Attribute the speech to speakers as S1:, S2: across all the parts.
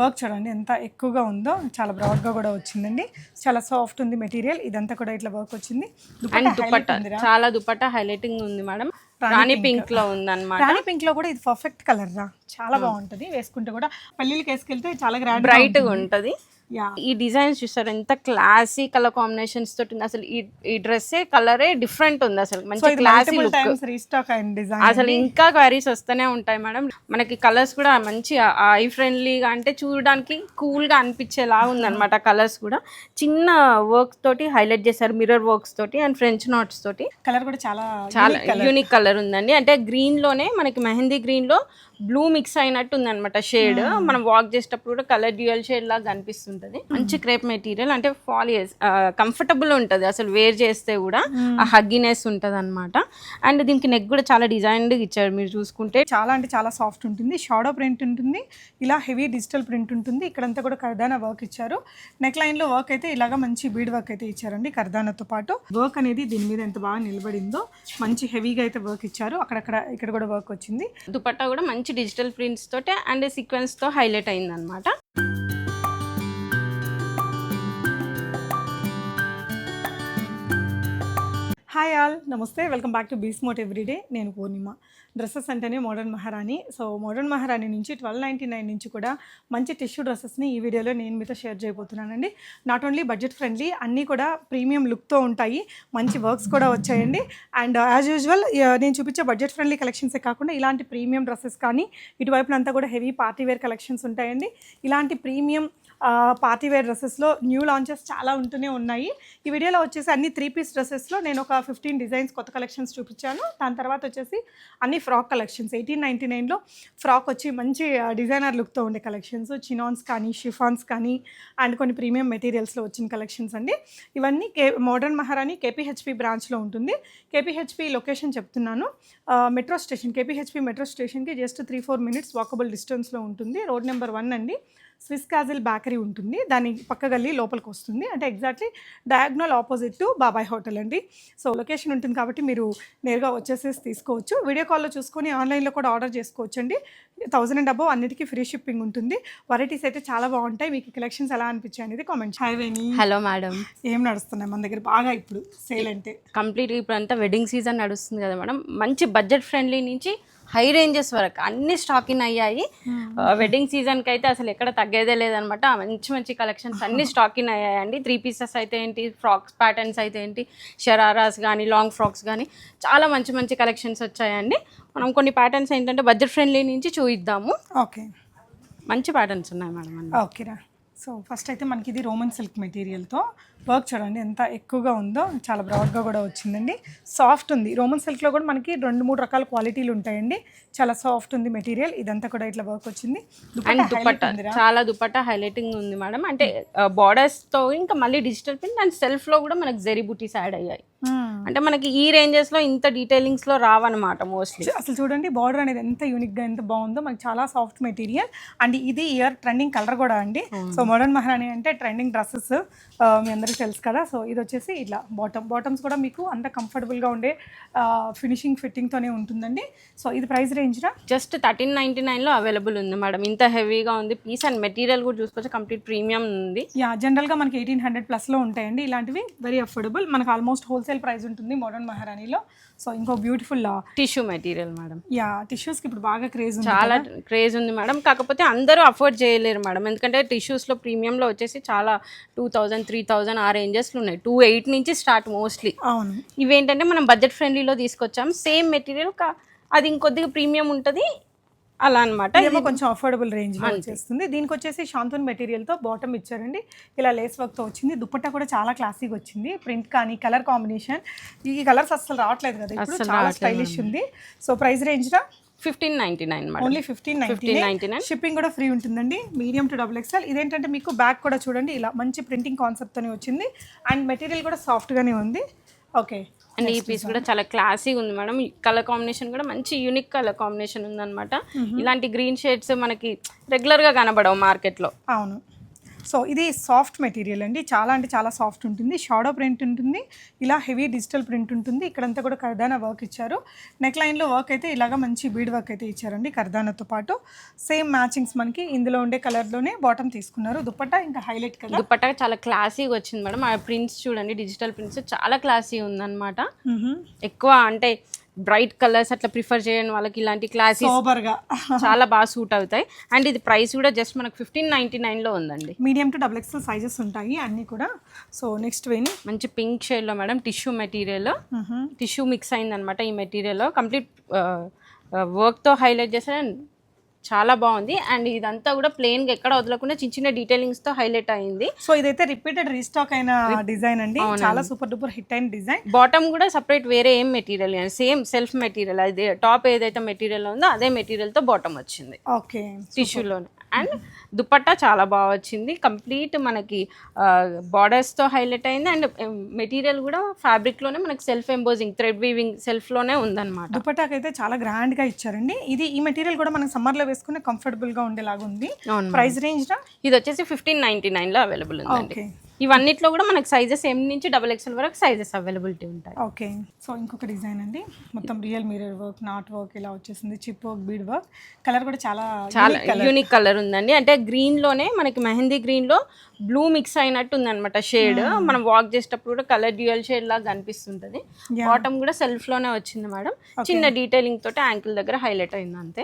S1: Work చూడండి ఎంత ఎక్కువగా ఉందో చాలా బ్రాడ్గా కూడా వచ్చిందండి. చాలా సాఫ్ట్ ఉంది మెటీరియల్. ఇదంతా కూడా ఇట్లా వర్క్ వచ్చింది.
S2: అండ్
S1: దుపట్టా.
S2: చాలా దుపట్టా హైలైటింగ్ ఉంది మేడం. రాణి పింక్. లో ఉంది అనమాట
S1: రాణి పింక్లో కూడా ఇది పర్ఫెక్ట్ కలర్ రా చాలా బాగుంటది. వేసుకుంటే కూడా పెళ్ళిళ్ళకి వేసుకెళ్తే చాలా గ్రాండ్
S2: బ్రైట్గా ఉంటది. ఈ డిజైన్స్ చూసారు ఎంత క్లాసీ కలర్ కాంబినేషన్స్ తోటి ఉంది. అసలు ఈ ఈ డ్రెస్ కలరే డిఫరెంట్ ఉంది అసలు. మంచి క్లాసీ లుక్
S1: రీస్టాక్ డిజైన్
S2: అసలు ఇంకా క్వైరీస్ వస్తూనే ఉంటాయి మేడం మనకి కలర్స్ కూడా మంచి ఐ ఫ్రెండ్లీగా అంటే చూడడానికి కూల్గా అనిపించేలా ఉందన్నమాట కలర్స్ కూడా. చిన్న వర్క్ తోటి హైలైట్ చేశారు మిర్రర్ వర్క్స్ తోటి అండ్ ఫ్రెంచ్ నాట్స్ తోటి.
S1: కలర్ కూడా చాలా
S2: చాలా యూనిక్ కలర్ ఉందండి. అంటే గ్రీన్లోనే మనకి మెహందీ గ్రీన్లో బ్లూ మిక్స్ అయినట్టు ఉంది అనమాట షేడ్ మనం వాక్ చేసేటప్పుడు కూడా కలర్ డ్యూయల్ షేడ్ లాగా కనిపిస్తుంటది మంచి క్రేప్ మెటీరియల్ అంటే ఫాల్ కంఫర్టబుల్ ఉంటది. అసలు వేర్ చేస్తే కూడా ఆ హగ్గినెస్ ఉంటది అనమాట అండ్ దీనికి నెక్ కూడా చాలా డిజైన్డ్ ఇచ్చారు మీరు చూసుకుంటే.
S1: చాలా అంటే చాలా సాఫ్ట్ ఉంటుంది. షాడో ప్రింట్ ఉంటుంది. ఇలా హెవీ డిజిటల్ ప్రింట్ ఉంటుంది. ఇక్కడంతా కూడా కర్దానా వర్క్ ఇచ్చారు. నెక్ లైన్లో వర్క్ అయితే ఇలాగా మంచి బీడ్ వర్క్ అయితే ఇచ్చారండి కర్దానాతో పాటు. వర్క్ అనేది దీని మీద ఎంత బాగా నిలబడిందో మంచి హెవీగా అయితే వర్క్ ఇచ్చారు. అక్కడక్కడ ఇక్కడ కూడా వర్క్ వచ్చింది.
S2: దుపట్టా కూడా మంచి డిజిటల్ ప్రింట్స్ తోటి అండ్ సీక్వెన్స్తో హైలైట్ అయింది
S1: హాయ్ ఆల్ నమస్తే వెల్కమ్ బ్యాక్ టు బీస్ మోట్ ఎవ్రీడే నేను పూర్ణిమ. డ్రెస్సెస్ అంటేనే modern Maharani so modern Maharani నుంచి ట్వెల్వ్ నైంటీ నైన్ నుంచి కూడా మంచి టిష్యూ డ్రెస్సెస్ని ఈ వీడియోలో నేను మీతో షేర్ చేయబోతున్నానండి. నాట్ ఓన్లీ బడ్జెట్ ఫ్రెండ్లీ అన్నీ కూడా ప్రీమియం లుక్తో ఉంటాయి. మంచి వర్క్స్ కూడా వచ్చాయండి. అండ్ యాజ్ యూజువల్ నేను చూపించే బడ్జెట్ ఫ్రెండ్లీ కలెక్షన్సే కాకుండా ఇలాంటి ప్రీమియం డ్రెస్సెస్ కానీ ఇటువైపునంతా కూడా హెవీ పార్టీ వేర్ కలెక్షన్స్ ఉంటాయండి. ఇలాంటి ప్రీమియం పార్టీ వేర్ డ్రెస్సెస్లో న్యూ లాంచెస్ చాలా ఉంటూనే ఉన్నాయి. ఈ వీడియోలో వచ్చేసి అన్ని త్రీ పీస్ డ్రెస్సెస్లో నేను ఒక ఫిఫ్టీన్ డిజైన్స్ కొత్త కలెక్షన్స్ చూపించాను. దాని తర్వాత వచ్చేసి అన్ని ఫ్రాక్ కలెక్షన్స్. ఎయిటీన్ నైంటీ నైన్లో ఫ్రాక్ వచ్చి మంచి డిజైనర్ లుక్తో ఉండే కలెక్షన్స్. చినాన్స్ కానీ షిఫాన్స్ కానీ అండ్ కొన్ని ప్రీమియం మెటీరియల్స్లో వచ్చిన కలెక్షన్స్ అండి. ఇవన్నీ కే మోడర్న్ మహారాణి కేపీహెచ్పి బ్రాంచ్లో ఉంటుంది. కేపీహెచ్పి లొకేషన్ చెప్తున్నాను. మెట్రో స్టేషన్ కేపీహెచ్పి మెట్రో స్టేషన్కి just three four minutes walkable డిస్టెన్స్లో ఉంటుంది. రోడ్ నెంబర్ వన్ అండి. స్విస్ క్యాజిల్ బేకరీ ఉంటుంది. దాని పక్క గల్లీ లోపలికి వస్తుంది. అంటే exactly diagonal opposite to Babai hotel అండి. సో లొకేషన్ ఉంటుంది కాబట్టి మీరు నేరుగా వచ్చేసేసి తీసుకోవచ్చు. వీడియో కాల్లో చూసుకొని ఆన్లైన్లో కూడా ఆర్డర్ చేసుకోవచ్చు అండి థౌసండ్ అండ్ అబవ్ అన్నిటికీ ఫ్రీ షిప్పింగ్ ఉంటుంది. వెరైటీస్ అయితే చాలా బాగుంటాయి. మీకు కలెక్షన్స్ ఎలా అనిపించాయి అనేది comment hi Veni.
S2: Hello madam.
S1: ఏం నడుస్తున్నాయి మన దగ్గర? బాగా ఇప్పుడు సేల్ అంటే.
S2: కంప్లీట్ ఇప్పుడు అంతా వెడ్డింగ్ సీజన్ నడుస్తుంది కదా మేడం. మంచి బడ్జెట్ ఫ్రెండ్లీ నుంచి హై రేంజెస్ వరకు అన్ని స్టాక్ ఇన్ అయ్యాయి వెడ్డింగ్ సీజన్కి అయితే అసలు ఎక్కడ తగ్గేదే లేదనమాట. మంచి మంచి కలెక్షన్స్ అన్ని స్టాక్ ఇన్ అయ్యాయండి. త్రీ పీసెస్ అయితే ఏంటి? ఫ్రాక్స్ ప్యాటర్న్స్ అయితే ఏంటి? షరారాస్ కానీ లాంగ్ ఫ్రాక్స్ కానీ చాలా మంచి మంచి కలెక్షన్స్ వచ్చాయండి. మనం కొన్ని ప్యాటర్న్స్ ఏంటంటే బడ్జెట్ ఫ్రెండ్లీ నుంచి చూయిద్దాము.
S1: ఓకే
S2: మంచి ప్యాటర్న్స్ ఉన్నాయి మేడం.
S1: ఓకేరా సో ఫస్ట్ అయితే మనకి ఇది రోమన్ సిల్క్ మెటీరియల్తో వర్క్ చూడండి ఎంత ఎక్కువగా ఉందో చాలా బ్రాడ్గా కూడా వచ్చిందండి. సాఫ్ట్ ఉంది. రోమన్ సిల్క్లో కూడా మనకి రెండు మూడు రకాల క్వాలిటీలు ఉంటాయండి. చాలా సాఫ్ట్ ఉంది మెటీరియల్ ఇదంతా కూడా ఇట్లా వర్క్ వచ్చింది.
S2: అండ్
S1: దుపట్టా.
S2: చాలా దుపట్టా హైలైటింగ్ ఉంది మేడం అంటే బార్డర్స్తో ఇంకా మళ్ళీ డిజిటల్ ప్రింట్ అండ్ సెల్ఫ్లో కూడా మనకి జెరీ బుటీస్ యాడ్ అయ్యాయి. అంటే మనకి ఈ రేంజెస్లో ఇంత డీటెయిలింగ్స్లో రావన్నమాట మోస్ట్లీ
S1: అసలు చూడండి బార్డర్ అనేది ఎంత యూనిక్గా ఎంత బాగుందో మనకి చాలా సాఫ్ట్ మెటీరియల్ అండ్ ఇది ఇయర్ ట్రెండింగ్ కలర్ కూడా అండి. సో మోడర్న్ మహారాణి అంటే ట్రెండింగ్ డ్రెస్సెస్ మీ అందరికీ తెలుసు కదా. సో ఇది వచ్చేసి ఇట్లా బాటమ్ బాటమ్స్ కూడా మీకు అంత కంఫర్టబుల్గా ఉండే ఫినిషింగ్ ఫిట్టింగ్తోనే ఉంటుందండి. సో ఇది ప్రైస్ రేంజ్రా
S2: జస్ట్ థర్టీన్ నైన్టీ నైన్లో అవైలబుల్ ఉంది మేడం ఇంత హెవీగా ఉంది. పీస్ అండ్ మెటీరియల్ కూడా చూసుకోవచ్చు. కంప్లీట్ ప్రీమియం ఉంది.
S1: యా జనరల్గా మనకి ఎయిటీన్ హండ్రెడ్ ప్లస్లో ఉంటాయండి. ఇలాంటివి వెరీ అఫోర్డబుల్ మనకు ఆల్మోస్ట్ హోల్సేల్ ప్రైస్ ఉంటుంది మోడర్న్ మహారాణిలో సో ఇంకో beautiful
S2: tissue material madam
S1: yeah టిష్యూస్కి ఇప్పుడు బాగా క్రేజ్ ఉంది
S2: చాలా క్రేజ్ ఉంది మేడం కాకపోతే అందరూ అఫోర్డ్ చేయలేరు మేడం ఎందుకంటే టిష్యూస్లో ప్రీమియంలో వచ్చేసి చాలా టూ థౌజండ్ త్రీ థౌజండ్ ఆ రేంజెస్లో ఉన్నాయి. టూ ఎయిట్ నుంచి స్టార్ట్ మోస్ట్లీ
S1: అవును.
S2: ఇవేంటంటే మనం బడ్జెట్ ఫ్రెండ్లీలో తీసుకొచ్చాం. సేమ్ మెటీరియల్ అది ఇంకొద్దిగా ప్రీమియం ఉంటుంది. అలా అనమాట
S1: ఇదేమో కొంచెం అఫోర్డబుల్ రేంజ్లో వచ్చేస్తుంది. దీనికి వచ్చేసి శాంతన్ మెటీరియల్తో బాటమ్ ఇచ్చారండి. ఇలా లేస్ వర్క్తో వచ్చింది. దుపట్టా కూడా చాలా క్లాసీగా వచ్చింది. ప్రింట్ కానీ కలర్ కాంబినేషన్ ఈ కలర్స్ అసలు రావట్లేదు కదా. ఇప్పుడు చాలా స్టైలిష్ ఉంది. సో ప్రైస్ రేంజ్ రా?
S2: Fifteen ninety nine
S1: only fifteen
S2: fifteen ninety nine
S1: shipping కూడా ఫ్రీ ఉంటుందండి. మీడియం టు డబుల్ ఎక్స్ఎల్ ఇదేంటంటే మీకు బ్యాక్ కూడా చూడండి. ఇలా మంచి ప్రింటింగ్ కాన్సెప్ట్తోనే వచ్చింది. అండ్ మెటీరియల్ కూడా సాఫ్ట్గానే ఉంది. ఓకే.
S2: అండ్ ఈ పీస్ కూడా చాలా క్లాసీగా ఉంది మేడం. కలర్ కాంబినేషన్ కూడా మంచి యూనిక్ కలర్ కాంబినేషన్ ఉందన్నమాట. ఇలాంటి గ్రీన్ షేడ్స్ మనకి రెగ్యులర్గా కనబడవు మార్కెట్లో
S1: అవును. సో ఇది సాఫ్ట్ మెటీరియల్ అండి. చాలా అంటే చాలా సాఫ్ట్ ఉంటుంది. షాడో ప్రింట్ ఉంటుంది. ఇలా హెవీ డిజిటల్ ప్రింట్ ఉంటుంది. ఇక్కడంతా కూడా కర్దానా వర్క్ ఇచ్చారు. నెక్ లైన్లో వర్క్ అయితే ఇలాగ మంచి బీడ్ వర్క్ అయితే ఇచ్చారండి కర్దానాతో పాటు. సేమ్ మ్యాచింగ్స్ మనకి ఇందులో ఉండే కలర్లోనే బాటమ్ తీసుకున్నారు. దుప్పట్టా ఇంకా హైలైట్ కలర్
S2: దుపట్టా చాలా క్లాసీగా వచ్చింది మేడం. ఆ ప్రింట్స్ చూడండి డిజిటల్ ప్రింట్స్ చాలా క్లాసీ ఉందన్నమాట. ఎక్కువ అంటే బ్రైట్ కలర్స్ అట్లా ప్రిఫర్ చేయని వాళ్ళకి ఇలాంటి క్లాసీ
S1: సోబర్గా
S2: చాలా బాగా సూట్ అవుతాయి. అండ్ ఇది ప్రైస్ కూడా జస్ట్ మనకు ఫిఫ్టీన్ నైన్టీ లో ఉందండి.
S1: Medium to double XL sizes ఉంటాయి అన్నీ కూడా. సో నెక్స్ట్ వేని
S2: మంచి పింక్ షేడ్లో madam tissue material tissue mix అయిందనమాట ఈ మెటీరియల్ కంప్లీట్ వర్క్తో హైలైట్ అండ్ చాలా బాగుంది. అండ్ ఇదంతా కూడా ప్లెయిన్గా ఎక్కడ వదలకుండా చిన్న చిన్న డీటెయిలింగ్స్తో హైలైట్ అయింది.
S1: సో ఇదైతే రిపీటెడ్ రీస్టాక్ అయిన డిజైన్ అండి. చాలా సూపర్ డూపర్ హిట్ అయిన డిజైన్
S2: బాటమ్ కూడా సపరేట్ వేరే ఏం మెటీరియల్ సేమ్ సెల్ఫ్ మెటీరియల్ అది టాప్ ఏదైతే మెటీరియల్ ఉందో అదే మెటీరియల్తో బాటమ్ వచ్చింది.
S1: ఓకే
S2: టిష్యూలోనే అండ్ దుపట్టా చాలా బాగా వచ్చింది. కంప్లీట్ మనకి బార్డర్స్తో హైలైట్ అయింది. అండ్ మెటీరియల్ కూడా ఫ్యాబ్రిక్లోనే మనకి సెల్ఫ్ ఎంబోజింగ్ థ్రెడ్ వీవింగ్ సెల్ఫ్లోనే ఉందన్నమాట.
S1: దుపట్టాకి అయితే చాలా గ్రాండ్గా ఇచ్చారండి. ఇది ఈ మెటీరియల్ కూడా మనకి సమ్మర్లో వేసుకునే కంఫర్టబుల్గా ఉండేలాగా ఉంది. ప్రైస్ రేంజ్
S2: ఇది వచ్చేసి ఫిఫ్టీన్ నైన్టీ నైన్లో అవైలబుల్ ఉందండి.
S1: ఓకే
S2: ఇవన్నిట్లో కూడా మనకి సైజెస్ ఎం నుంచి డబల్ ఎక్స్ఎల్ వరకు సైజెస్ అవైలబిలిటీ ఉంటాయి.
S1: ఓకే. సో ఇంకొక డిజైన్ అండి. మొత్తం real mirror work knot work ఇలా వచ్చేసింది. Chip work bead work colour కూడా చాలా
S2: చాలా యూనిక్ కలర్ ఉందండి. అంటే గ్రీన్లోనే మనకి మెహందీ గ్రీన్లో బ్లూ మిక్స్ అయినట్టు ఉందన్నమాట షేడ్ మనం వాక్ చేసేటప్పుడు కూడా కలర్ డ్యూయల్ షేడ్ లాగా కనిపిస్తుంటది. బాటమ్ కూడా సెల్ఫ్లోనే వచ్చింది మేడం. చిన్న డీటెయిలింగ్ తోటి యాంకిల్ దగ్గర హైలైట్ అయింది అంతే.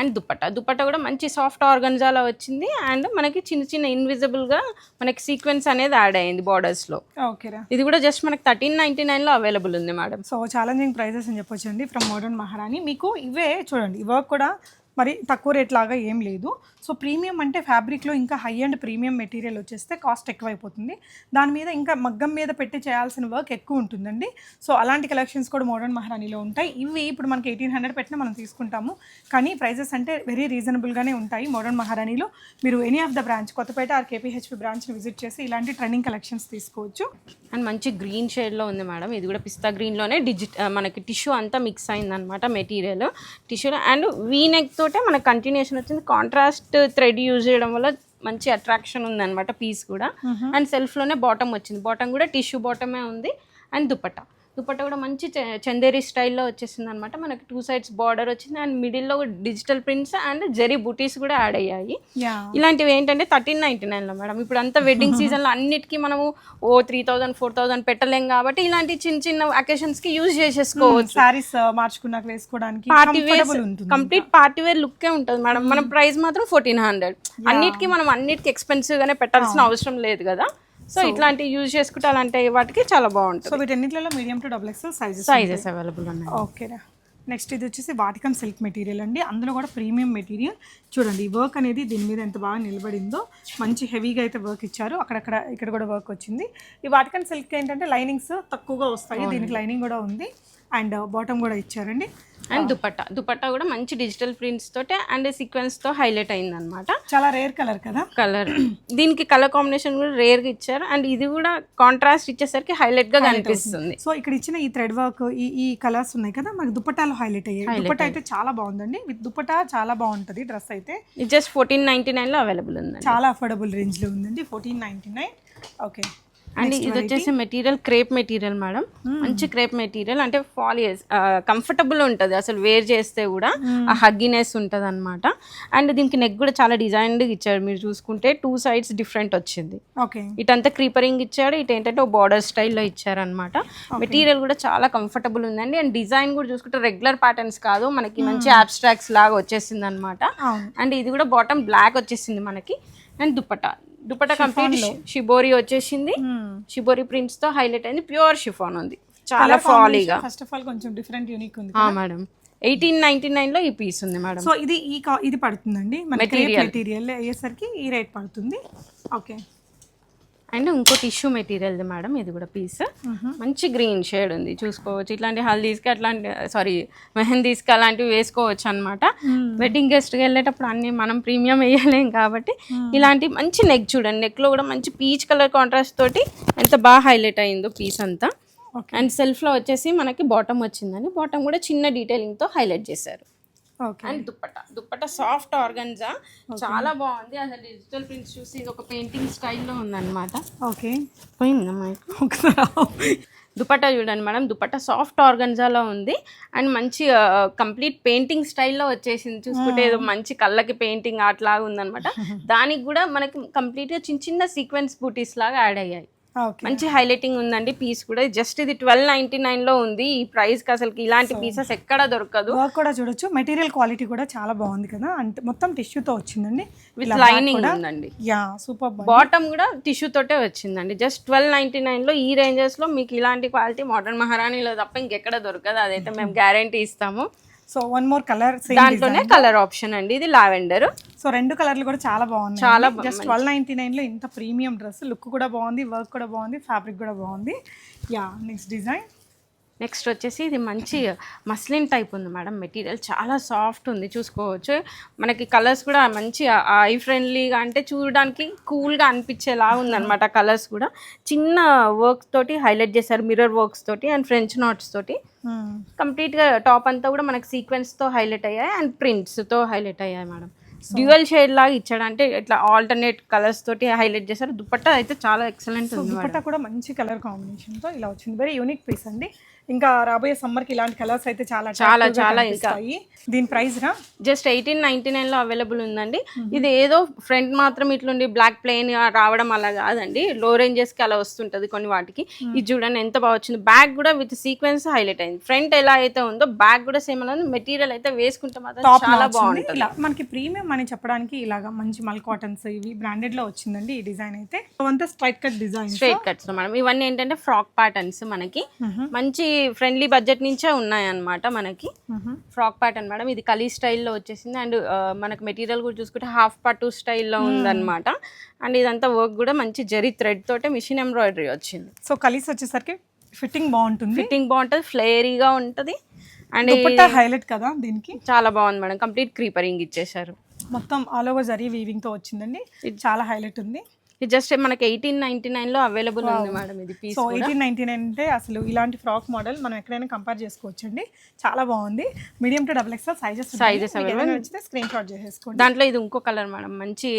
S2: అండ్ దుపట్టా దుపట్టా కూడా మంచి సాఫ్ట్ ఆర్గన్జాలా వచ్చింది. అండ్ మనకి చిన్న చిన్న ఇన్విజిబుల్గా మనకి సీక్వెన్స్ అనేది యాడ్ అయింది
S1: బార్డర్స్లో.
S2: ఇది కూడా జస్ట్ మనకి థర్టీన్ నైన్టీ నైన్లో అవైలబుల్ ఉంది మేడం
S1: సో ఛాలెంజింగ్ ప్రైజెస్ అని చెప్పొచ్చు అండి ఫ్రమ్ మోడర్న్ మహారాణి మీకు ఇవే చూడండి ఈ వర్క్ కూడా మరి తక్కువ రేట్ లాగా ఏం లేదు. సో ప్రీమియం అంటే ఫ్యాబ్రిక్లో ఇంకా హై అండ్ ప్రీమియం మెటీరియల్ వచ్చేస్తే కాస్ట్ ఎక్కువైపోతుంది. దాని మీద ఇంకా మగ్గం మీద పెట్టి చేయాల్సిన వర్క్ ఎక్కువ ఉంటుందండి. సో అలాంటి కలెక్షన్స్ కూడా మోడర్న్ మహారాణిలో ఉంటాయి. ఇవి ఇప్పుడు మనకి ఎయిటీన్ హండ్రెడ్ పెట్టినా మనం తీసుకుంటాము. కానీ ప్రైజెస్ అంటే వెరీ రీజనబుల్గానే ఉంటాయి మోడర్న్ మహారాణిలో మీరు any of the branch Kothapet or కేపీహెచ్పి బ్రాంచ్ని విజిట్ చేసి ఇలాంటి ట్రెండింగ్ కలెక్షన్స్ తీసుకోవచ్చు.
S2: అండ్ మంచి గ్రీన్ షేడ్లో ఉంది మేడం. ఇది కూడా పిస్తా గ్రీన్లోనే డిజిట్ మనకి టిష్యూ అంతా మిక్స్ అయిందనమాట మెటీరియల్ టిష్యూలో అండ్ వీ నెక్ తోటే మనకి కంటిన్యూషన్ వచ్చింది. కాంట్రాస్ట్ థ్రెడ్ యూజ్ చేయడం వల్ల మంచి అట్రాక్షన్ ఉందన్నమాట పీస్ కూడా. అండ్ సెల్ఫ్లోనే బాటమ్ వచ్చింది. బాటమ్ కూడా టిష్యూ బాటమే ఉంది. అండ్ దుపట్టా దుపట్టా కూడా మంచి చందేరి స్టైల్లో వచ్చేసింది అనమాట మనకి టూ సైడ్స్ బార్డర్ వచ్చింది. అండ్ మిడిల్లో డిజిటల్ ప్రింట్స్ అండ్ జెరీ బూటీస్ కూడా యాడ్ అయ్యాయి. ఇలాంటివి ఏంటంటే థర్టీన్ నైన్టీ నైన్లో మేడం. ఇప్పుడు అంతా వెడ్డింగ్ సీజన్లో అన్నిటికీ మనము ఓ త్రీ థౌసండ్ ఫోర్ థౌసండ్ పెట్టలేం కాబట్టి ఇలాంటి చిన్న చిన్న అకేషన్స్కి యూజ్ చేసేసుకోవచ్చు.
S1: సారీస్ మార్చుకున్నాక వేసుకోవడానికి
S2: party wear complete party wear లుక్కే ఉంటుంది మేడం. మన ప్రైస్ మాత్రం ఫోర్టీన్ హండ్రెడ్ అన్నిటికీ మనం అన్నిటికీ ఎక్స్పెన్సివ్ గానే పెట్టాల్సిన అవసరం లేదు కదా. సో ఇట్లాంటివి యూజ్ చేసుకుంటే అలాంటి వాటికి చాలా బాగుంటుంది.
S1: సో వీటన్నిటిలో medium to double XL sizes
S2: sizes available ఉన్నాయి.
S1: ఓకేరా నెక్స్ట్ ఇది వచ్చేసి వాటికన్ సిల్క్ మెటీరియల్ అండి. అందులో కూడా ప్రీమియం మెటీరియల్ చూడండి ఈ వర్క్ అనేది దీని మీద ఎంత బాగా నిలబడిందో మంచి హెవీగా అయితే వర్క్ ఇచ్చారు. అక్కడక్కడ ఇక్కడ కూడా వర్క్ వచ్చింది. ఈ వాటికన్ సిల్క్ ఏంటంటే లైనింగ్స్ తక్కువగా వస్తాయి. దీనికి లైనింగ్ కూడా ఉంది. అండ్ బాటమ్ కూడా ఇచ్చారండి.
S2: అండ్ దుపట్టా. దుపట్టా కూడా మంచి డిజిటల్ ప్రింట్స్ తోటే అండ్ సీక్వెన్స్తో హైలైట్ అయింది అనమాట
S1: చాలా రేర్ కలర్ కదా?
S2: కలర్ దీనికి కలర్ కాంబినేషన్ కూడా రేర్గా ఇచ్చారు. అండ్ ఇది కూడా కాంట్రాస్ట్ ఇచ్చేసరికి హైలైట్గా కనిపిస్తుంది.
S1: సో ఇక్కడ ఇచ్చిన ఈ థ్రెడ్ వర్క్ ఈ ఈ కలర్స్ ఉన్నాయి కదా మనకి దుపట్టాలో హైలైట్ అయ్యాయి. దుపట్టా అయితే చాలా బాగుందండి. విత్ దుపట్టా చాలా బాగుంటుంది డ్రెస్ అయితే.
S2: ఇది జస్ట్ ఫోర్టీన్ నైన్టీ నైన్లో అవైలబుల్ ఉందండి.
S1: చాలా అఫోర్డబుల్ రేంజ్లో ఉందండి. Fourteen ninety nine okay
S2: and ఇది వచ్చేసి మెటీరియల్ క్రేప్ మెటీరియల్ మేడం మంచి క్రేప్ మెటీరియల్ అంటే ఫాల్ కంఫర్టబుల్ ఉంటుంది. అసలు వేర్ చేస్తే కూడా ఆ హగ్గినెస్ ఉంటుంది అనమాట అండ్ దీనికి నెక్ కూడా చాలా డిజైన్డ్ ఇచ్చారు. మీరు చూసుకుంటే టూ సైడ్స్ డిఫరెంట్ వచ్చింది.
S1: ఓకే
S2: ఇటంతా క్రీపరింగ్ ఇచ్చాడు ఇటు ఏంటంటే బార్డర్ స్టైల్లో ఇచ్చారనమాట మెటీరియల్ కూడా చాలా కంఫర్టబుల్ ఉందండి. అండ్ డిజైన్ కూడా చూసుకుంటే రెగ్యులర్ ప్యాటర్న్స్ కాదు. మనకి మంచి అబ్స్ట్రాక్ట్స్ లాగా వచ్చేసింది అనమాట అండ్ ఇది కూడా బాటమ్ బ్లాక్ వచ్చేసింది మనకి. And dupatta dupatta complete shibori వచ్చేసింది. షిబోరి ప్రింట్స్తో హైలైట్ అయింది. ప్యూర్ షిఫాన్ ఉంది. చాలా ఫాలీగా.
S1: ఫస్ట్ ఆఫ్ ఆల్ కొంచెం డిఫరెంట్ యూనిక్ ఉంది
S2: మేడం ఎయిటీన్ నైన్టీ నైన్లో ఈ పీస్ ఉంది మేడం
S1: సో ఇది ఈ ఇది పడుతుందండి. మన మెటీరియల్ అయ్యేసరికి ఈ రేట్ పడుతుంది. ఓకే
S2: అండ్ ఇంకో టిష్యూ మెటీరియల్ మేడం ఇది కూడా పీస్ మంచి గ్రీన్ షేడ్ ఉంది చూసుకోవచ్చు. ఇట్లాంటి హల్దీస్కి అట్లాంటి సారీ మెహందీస్కి అలాంటివి వేసుకోవచ్చు అనమాట వెడ్డింగ్ గెస్ట్కి వెళ్ళేటప్పుడు అన్ని మనం ప్రీమియం వేయలేం కాబట్టి ఇలాంటి మంచి నెక్ చూడండి నెక్లో కూడా మంచి పీచ్ కలర్ కాంట్రాస్ట్ తోటి ఎంత బాగా హైలైట్ అయిందో పీస్ అంతా. అండ్ సెల్ఫ్లో వచ్చేసి మనకి బాటమ్ వచ్చిందని బాటమ్ కూడా చిన్న డీటెయిలింగ్తో హైలైట్ చేశారు. And dupatta dupatta soft organza చాలా బాగుంది. అసలు డిజిటల్ ప్రింట్స్ చూసి ఇది ఒక పెయింటింగ్ స్టైల్లో ఉందన్నమాట.
S1: ఓకే.
S2: పోయిందా మైక్
S1: ఒకసారి.
S2: దుపట్టా చూడండి మేడం. దుపట్టా సాఫ్ట్ ఆర్గన్జాలో ఉంది. అండ్ మంచి కంప్లీట్ పెయింటింగ్ స్టైల్లో వచ్చేసింది. చూసుకుంటే ఏదో మంచి కళ్ళకి పెయింటింగ్ ఆర్ట్ లాగా ఉందన్నమాట. దానికి కూడా మనకి కంప్లీట్గా చిన్న చిన్న సీక్వెన్స్ బూటీస్ లాగా యాడ్ అయ్యాయి. మంచి హైలైటింగ్ ఉందండి పీస్ కూడా. జస్ట్ ఇది ట్వెల్వ్ నైన్టీ నైన్లో ఉంది. ఈ ప్రైస్కి అసలు ఇలాంటి పీసెస్ ఎక్కడ దొరకదు.
S1: వర్క్ కూడా చూడొచ్చు. మెటీరియల్ క్వాలిటీ కూడా చాలా బాగుంది కదా. అంటే మొత్తం టిష్యూతో వచ్చిందండి.
S2: విత్ లైనింగ్ ఉందండి.
S1: యా సూపర్
S2: బాటమ్ కూడా టిష్యూ తోటే వచ్చిందండి. జస్ట్ ట్వెల్వ్ నైన్టీ నైన్లో ఈ రేంజెస్లో మీకు ఇలాంటి క్వాలిటీ మోడర్న్ మహారాణిలో తప్ప ఇంకెక్కడ దొరకదు. అదైతే మేము గ్యారంటీ ఇస్తాము.
S1: So one more colour same
S2: దాంట్లోనే కలర్ ఆప్షన్ అండి. ఇది లావెండర్
S1: సో రెండు కలర్లు కూడా చాలా బాగున్నాయి
S2: చాలా
S1: జస్ట్ ట్వెల్వ్ నైన్టీ నైన్లో ఇంత ప్రీమియం డ్రెస్ లుక్ కూడా బాగుంది వర్క్ కూడా బాగుంది ఫ్యాబ్రిక్ కూడా బాగుంది. యా నెక్స్ట్ డిజైన్
S2: నెక్స్ట్ వచ్చేసి ఇది మంచి మస్లిన్ టైప్ ఉంది మేడం. మెటీరియల్ చాలా సాఫ్ట్ ఉంది చూసుకోవచ్చు. మనకి కలర్స్ కూడా మంచి ఐ ఫ్రెండ్లీగా అంటే చూడడానికి కూల్గా అనిపించేలా ఉందన్నమాట కలర్స్ కూడా. చిన్న వర్క్ తోటి హైలైట్ చేశారు మిర్రర్ వర్క్స్ తోటి అండ్ ఫ్రెంచ్ నాట్స్ తోటి. కంప్లీట్గా టాప్ అంతా కూడా మనకి సీక్వెన్స్తో హైలైట్ అయ్యాయి అండ్ ప్రింట్స్తో హైలైట్ అయ్యాయి మేడం. డ్యూయల్ షేడ్ లాగా ఇచ్చాడు అంటే ఇట్లా ఆల్టర్నేట్ కలర్స్ తోటి హైలైట్ చేశారు. దుపట్టా అయితే చాలా ఎక్సలెంట్ ఉంది
S1: దుపట్టా కూడా మంచి కలర్ కాంబినేషన్తో ఇలా వచ్చింది. వెరీ యూనిక్ పీస్ అండి. ఇంకా రాబోయే సమ్మర్కి ఇలాంటి కలర్స్ అయితే చాలా
S2: చాలా, చాలా
S1: కనిపిస్తాయి. దీని ప్రైస్ రా?
S2: జస్ట్ ఎయిటీన్ నైన్టీ నైన్లో అవైలబుల్ ఉందండి. ఇది ఏదో ఫ్రంట్ మాత్రం ఇట్లుండి బ్లాక్ ప్లెయిన్ రావడం అలా కాదండి. లో రేంజెస్కి అలా వస్తుంటుంది కొన్ని వాటికి. ఇది చూడండి ఎంత బాగా వచ్చింది. బ్యాగ్ కూడా విత్ సీక్వెన్స్ హైలైట్ అయింది. ఫ్రంట్ ఎలా అయితే ఉందో బ్యాగ్ కూడా సేమ్ అలా మెటీరియల్ అయితే వేసుకుంటే మాత్రం చాలా. బాగుంటుంది.
S1: ఇలా మనకి ప్రీమియం అని చెప్పడానికి ఇలాగా మంచి మల్ కాటన్స్ ఇవి బ్రాండెడ్లో వచ్చిందండి ఈ డిజైన్ అయితే. అంతా straight cut design
S2: straight cuts madam ఇవన్నీ ఏంటంటే ఫ్రాక్ ప్యాటర్న్స్ మనకి. మంచి ఫ్రెండ్లీ బడ్జెట్ నుంచే ఉన్నాయి అన్నమాట మనకి ఫ్రాక్ ప్యాటర్న్ మేడం. ఇది కలీ స్టైల్లో వచ్చేసింది. అండ్ మనకు మెటీరియల్ కూడా చూసుకుంటే హాఫ్ పట్టు స్టైల్లో ఉందన్నమాట. అండ్ ఇదంతా వర్క్ కూడా మంచి జరీ థ్రెడ్ తోటే మిషన్ ఎంబ్రాయిడరీ వచ్చింది.
S1: సో కలిసి వచ్చేసరికి ఫిట్టింగ్ బాగుంటుంది.
S2: ఫిట్టింగ్ బాగుంటుంది ఫ్లేరీగా ఉంటుంది. అండ్
S1: హైలైట్ కదా దీనికి?
S2: చాలా బాగుంది మేడం. కంప్లీట్ క్రీపరింగ్ ఇచ్చేసారు
S1: మొత్తం ఆల్ ఓవర్ జరీ వీవింగ్తో వచ్చిందండి. ఇది చాలా హైలైట్ ఉంది.
S2: జస్ట్ మనకి ఎయిటీన్ నైన్టీ నైన్లో అవైలబుల్ ఉంది మేడం ఇది piece
S1: so eighteen ninety nine అంటే అసలు ఇలాంటి ఫ్రాక్ మోడల్ మనం ఎక్కడైనా కంపేర్ చేసుకోవచ్చండి. చాలా బాగుంది. Medium to double XL sizes వచ్చితే screen shot చేసేసుకోండి.
S2: దాంట్లో ఇది ఇంకో కలర్ మేడం మంచి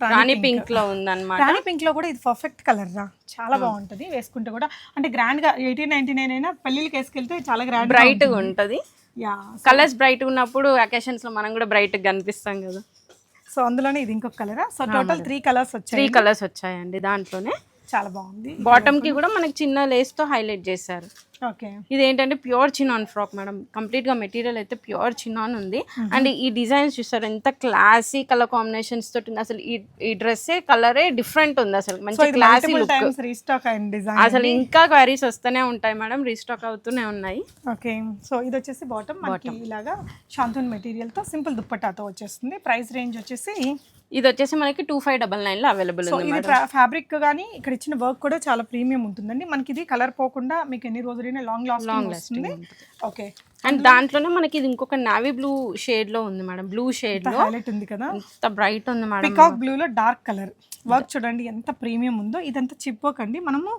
S2: రాణి పింక్లో ఉందన్నమాట.
S1: రాణి పింక్లో కూడా ఇది పర్ఫెక్ట్ కలర్ రా. చాలా బాగుంటది. వేసుకుంటే కూడా. అంటే గ్రాండ్గా ఎయిటీన్ నైన్టీ నైన్ అయినా పెళ్ళిళ్ళకి వేసుకెళ్తే చాలా గ్రాండ్
S2: బ్రైట్గా ఉంటది.
S1: యా
S2: కలర్స్ బ్రైట్ ఉన్నప్పుడు అకేషన్స్లో మనం కూడా బ్రైట్గా కనిపిస్తాం కదా.
S1: సో అందులోనే ఇది ఇంకొక కలరా? So total three colours
S2: three
S1: వచ్చాయి
S2: కలర్స్ వచ్చాయండి దాంట్లోనే.
S1: చాలా బాగుంది.
S2: బాటమ్కి కూడా మనకి చిన్న లేస్తో హైలైట్ చేశారు.
S1: ఓకే
S2: ఇది ఏంటంటే ప్యూర్ చినాన్ ఫ్రాక్ మేడం కంప్లీట్గా మెటీరియల్ అయితే ప్యూర్ చినాన్ ఉంది. అండ్ ఈ డిజైన్స్ చూస్తారు ఎంత క్లాసీ కలర్ కాంబినేషన్స్ తోటి అసలు ఈ ఈ డ్రెస్ కలరే డిఫరెంట్ ఉంది అసలు. మంచి క్లాసీ లుక్
S1: రీస్టాక్ అయిన డిజైన్
S2: అసలు ఇంకా క్వైరీస్ వస్తూనే ఉంటాయి మేడం రీస్టాక్ అవుతూనే ఉన్నాయి.
S1: ఓకే సో ఇది వచ్చేసి బాటమ్ మనకి ఇలాగా శాంతూన్ మెటీరియల్తో సింపుల్ దుప్పటాతో వచ్చేస్తుంది. ప్రైస్ రేంజ్ వచ్చేసి
S2: ఇది వచ్చేసి మనకి టూ ఫైవ్ డబల్ నైన్లో అవైలబుల్ ఉంది
S1: ఇది ఫ్యాబ్రిక్ కానీ ఇక్కడ ఇచ్చిన వర్క్ కూడా చాలా ప్రీమియం ఉంటుందండి. మనకి ఇది కలర్ పోకుండా మీకు ఎన్ని రోజులైనా లాంగ్ లాస్టింగ్ వస్తుంది. ఓకే
S2: అండ్ దాంట్లోనే మనకి ఇది ఇంకొక నావీ బ్లూ షేడ్లో ఉంది మేడం బ్లూ షేడ్లో
S1: హైలైట్ ఉంది కదా.
S2: బ్రైట్ ఉంది మేడం
S1: పికాక్ బ్లూ లో డార్క్ కలర్ వర్క్ చూడండి ఎంత ప్రీమియం ఉందో ఇదంతా చిప్ వర్క్ అండి మనము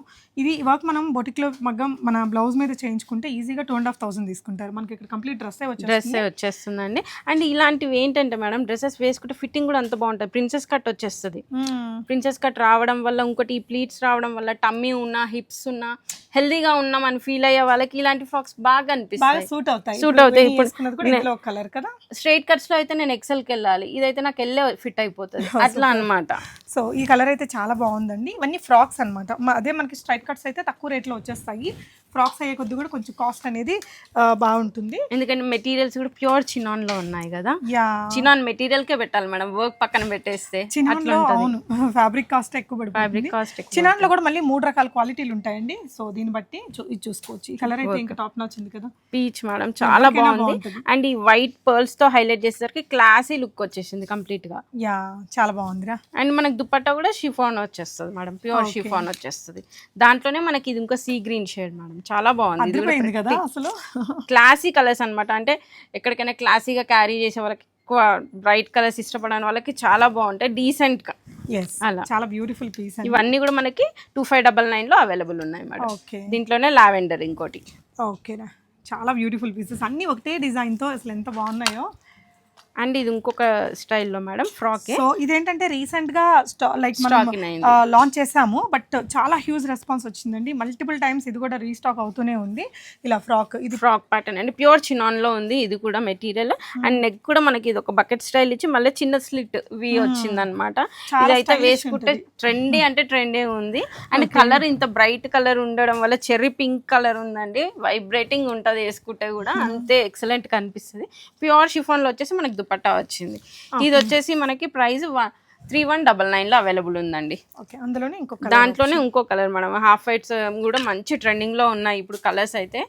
S1: ఇది వర్క్ మనం బొటిక్లో మగ్గం మన బ్లౌజ్ మీద చేయించుకుంటే ఈజీగా టూ అండ్ హాఫ్ థౌసండ్ తీసుకుంటారు. మనకి ఇక్కడ కంప్లీట్ డ్రెస్
S2: డ్రెస్ వచ్చేస్తుందండి. అండ్ ఇలాంటివి ఏంటంటే మేడం డ్రెస్సెస్ వేసుకుంటే ఫిట్టింగ్ కూడా అంత బాగుంటుంది. ప్రిన్సెస్ కట్ వచ్చేస్తుంది. ప్రిన్సెస్ కట్ రావడం వల్ల ఇంకోటి ఈ ప్లీట్స్ రావడం వల్ల టమ్మీ ఉన్నా హిప్స్ ఉన్నా హెల్దీగా ఉన్నాం అని ఫీల్ అయ్యే వాళ్ళకి ఇలాంటి ఫ్రాక్స్ బాగా అనిపిస్తాయి.
S1: సూట్ అవుతాయి. ఇప్పుడు
S2: అవుతాయి. ఇప్పుడు
S1: కలర్ కదా?
S2: స్ట్రైట్ కట్స్లో అయితే నేను ఎక్సెల్కి వెళ్ళాలి. ఇదైతే నాకు వెళ్ళే ఫిట్ అయిపోతుంది. అట్లా అన్నమాట.
S1: సో ఈ కలర్ అయితే చాలా బాగుందండి. ఇవన్నీ ఫ్రాక్స్ అనమాట అదే మనకి స్ట్రైట్ కట్స్ అయితే తక్కువ రేట్లో వచ్చేస్తాయి. ఫ్రాక్స్ అయ్యే కొద్ది కూడా కొంచెం కాస్ట్ అనేది బాగుంటుంది.
S2: ఎందుకంటే మెటీరియల్స్ కూడా ప్యూర్ చినాన్లో ఉన్నాయి కదా. చినాన్ మెటీరియల్ కే పెట్టాలి మేడం వర్క్ పక్కన పెట్టేస్తే
S1: అవును ఫ్యాబ్రిక్ కాస్ట్ ఎక్కువ
S2: ఫ్యాబ్రిక్ కాస్ట్
S1: చినాన్లో కూడా మళ్ళీ మూడు రకాల క్వాలిటీలు ఉంటాయండి. సో దీన్ని బట్టి ఇది చూసుకోవచ్చు. ఈ కలర్ అయితే ఇంకా టాప్ నచ్చింది కదా.
S2: పీచ్ మేడం చాలా బాగుంది. అండ్ ఈ వైట్ పర్ల్స్తో హైలైట్ చేసేసరికి క్లాసీ లుక్ వచ్చేసింది కంప్లీట్గా
S1: యా చాలా బాగుందిరా.
S2: అండ్ మనకి దుపట్టా కూడా షిఫాన్ వచ్చేస్తుంది మేడం ప్యూర్ షిఫాన్ వచ్చేస్తుంది. దాంట్లోనే మనకి ఇది ఇంకా సీ గ్రీన్ షేడ్ మేడం. చాలా బాగుంది.
S1: కదా అసలు?
S2: క్లాసీ కలర్స్ అన్నమాట. అంటే ఎక్కడికైనా క్లాసీగా క్యారీ చేసే వాళ్ళకి ఎక్కువ బ్రైట్ కలర్స్ ఇష్టపడని వాళ్ళకి చాలా బాగుంటాయి.
S1: డీసెంట్గా.
S2: అలా.
S1: చాలా బ్యూటిఫుల్ పీస్
S2: ఇవన్నీ కూడా మనకి టూ ఫైవ్ డబల్ నైన్లో అవైలబుల్ ఉన్నాయి మేడం
S1: ఓకే
S2: దీంట్లోనే లావెండర్ ఇంకోటి.
S1: ఓకేనా చాలా బ్యూటిఫుల్ పీసెస్ అన్నీ ఒకటే డిజైన్తో అసలు ఎంత బాగున్నాయో.
S2: అండ్ ఇది ఇంకొక స్టైల్లో మేడం ఫ్రాక్.
S1: సో ఇదేంటంటే రీసెంట్గా లైక్ మనం. లాంచ్ చేసాము బట్ చాలా హ్యూజ్ రెస్పాన్స్ వచ్చిందండి. మల్టిపుల్ టైమ్స్ ఇది కూడా రీస్టాక్ అవుతూనే ఉంది. ఇలా ఫ్రాక్ ఇది
S2: ఫ్రాక్ ప్యాటర్న్ అండి. ప్యూర్ చినాన్లో ఉంది ఇది కూడా మెటీరియల్ అండ్ నెక్ కూడా మనకి ఇది ఒక బకెట్ స్టైల్ ఇచ్చి మళ్ళీ చిన్న స్లిట్ వి వచ్చింది అనమాట ఇదైతే వేసుకుంటే ట్రెండీ అంటే ట్రెండీ ఉంది. అండ్ కలర్ ఇంత బ్రైట్ కలర్ ఉండడం వల్ల చెర్రీ పింక్ కలర్ ఉందండి. వైబ్రేటింగ్ ఉంటుంది వేసుకుంటే కూడా. అంతే ఎక్సలెంట్ కనిపిస్తుంది. ప్యూర్ షిఫాన్లో వచ్చేసి మనకి దుపట్టా వచ్చింది. ఇది వచ్చేసి మనకి ప్రైస్ త్రీ వన్ డబల్ నైన్లో అవైలబుల్ ఉందండి.
S1: ఓకే అందులోనే ఇంకొక
S2: దాంట్లోనే ఇంకో కలర్ మేడం. హాఫ్ వైట్స్ కూడా మంచి ట్రెండింగ్లో ఉన్నాయి ఇప్పుడు కలర్స్ అయితే.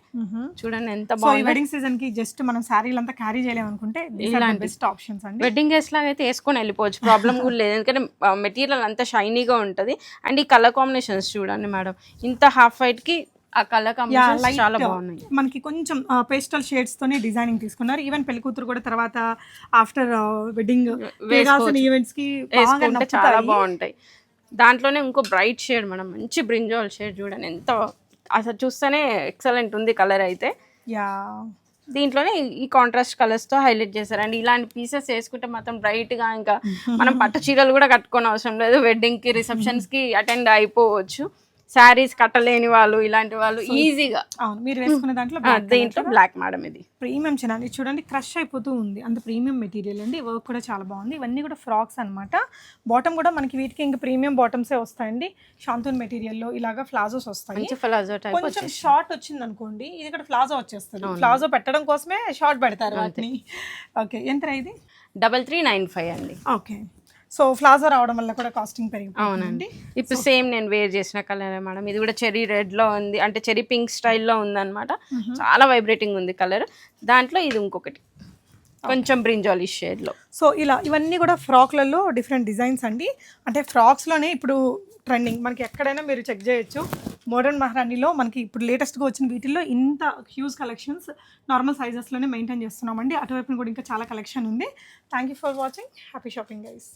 S2: చూడండి ఎంత బాగుంది.
S1: వెడ్డింగ్ సీజన్కి జస్ట్ మనం శారీలు అంతా క్యారీ చేయలేము అనుకుంటే బెస్ట్ ఆప్షన్స్ అండి.
S2: వెడ్డింగ్ డ్రెస్ లాగా అయితే వేసుకొని వెళ్ళిపోవచ్చు. ప్రాబ్లం కూడా లేదు. ఎందుకంటే మెటీరియల్ అంతా షైనీగా ఉంటుంది. అండ్ ఈ కలర్ కాంబినేషన్స్ చూడండి మేడం. ఇంత హాఫ్ వైట్కి ఆ కలర్ కాంబినేషన్స్ చాలా బాగున్నాయి.
S1: మనకి కొంచెం పేస్టల్ షేడ్స్ తోనే డిజైనింగ్ తీసుకున్నారు. ఈవెన్ పెళ్ళి కూతురు కూడా తర్వాత ఆఫ్టర్ వెడ్డింగ్
S2: ఈవెంట్స్కి చాలా. బాగుంటాయి. దాంట్లోనే ఇంకో బ్రైట్ షేడ్ మేడం మంచి బ్రింజాల్ షేడ్ చూడండి. ఎంత అసలు చూస్తేనే ఎక్సలెంట్ ఉంది కలర్ అయితే.
S1: యా
S2: దీంట్లోనే ఈ కాంట్రాస్ట్ కలర్స్తో హైలైట్ చేశారు. అండ్ ఇలాంటి పీసెస్ వేసుకుంటే మాత్రం బ్రైట్గా ఇంకా మనం పట్టు చీరలు కూడా కట్టుకోని అవసరం లేదు. వెడ్డింగ్కి రిసెప్షన్స్కి అటెండ్ అయిపోవచ్చు. శారీస్ కట్టలేని వాళ్ళు ఇలాంటి వాళ్ళు ఈజీగా.
S1: అవును మీరు వేసుకున్న దాంట్లో
S2: దీంట్లో బ్లాక్ మేడం ఇది.
S1: ప్రీమియం చిన్న చూడండి క్రష్ అయిపోతూ ఉంది. అంత ప్రీమియం మెటీరియల్ అండి. వర్క్ కూడా చాలా బాగుంది. ఇవన్నీ కూడా ఫ్రాక్స్ అన్నమాట. బాటమ్ కూడా మనకి వీటికి ఇంకా ప్రీమియం బాటమ్సే వస్తాయండి. షాంతూన్ మెటీరియల్లో ఇలాగా ఫ్లాజోస్ వస్తాయి.
S2: ఫలాజో టైప్
S1: కొంచెం షార్ట్ వచ్చింది అనుకోండి ఇది ఇక్కడ ప్లాజో వచ్చేస్తుంది. ప్లాజో పెట్టడం కోసమే షార్ట్ పెడతారు వాటిని. ఓకే ఎంత ఇది?
S2: డబల్ త్రీ నైన్ ఫైవ్ అండి.
S1: ఓకే సో ఫ్లాజో రావడం వల్ల కూడా కాస్టింగ్ పెరిగిపోయింది
S2: అవునండి. ఇప్పుడు సేమ్ నేను వేర్ చేసిన కలర్ మేడం. ఇది కూడా చెరీ రెడ్లో ఉంది. అంటే చెరీ పింక్ స్టైల్లో ఉంది అనమాట చాలా వైబ్రేటింగ్ ఉంది కలర్. దాంట్లో ఇది ఇంకొకటి. కొంచెం బ్రింజాలి షేడ్లో.
S1: సో ఇలా ఇవన్నీ కూడా ఫ్రాక్లలో డిఫరెంట్ డిజైన్స్ అండి. అంటే ఫ్రాక్స్లోనే ఇప్పుడు ట్రెండింగ్ మనకి ఎక్కడైనా మీరు చెక్ చేయొచ్చు. మోడర్న్ మహారాణిలో మనకి ఇప్పుడు లేటెస్ట్గా వచ్చిన వీటిల్లో ఇంత హ్యూజ్ కలెక్షన్స్ నార్మల్ సైజెస్లోనే మెయింటైన్ చేస్తున్నామండి. అటువైపున కూడా ఇంకా చాలా కలెక్షన్ ఉంది. Thank you for watching happy shopping guys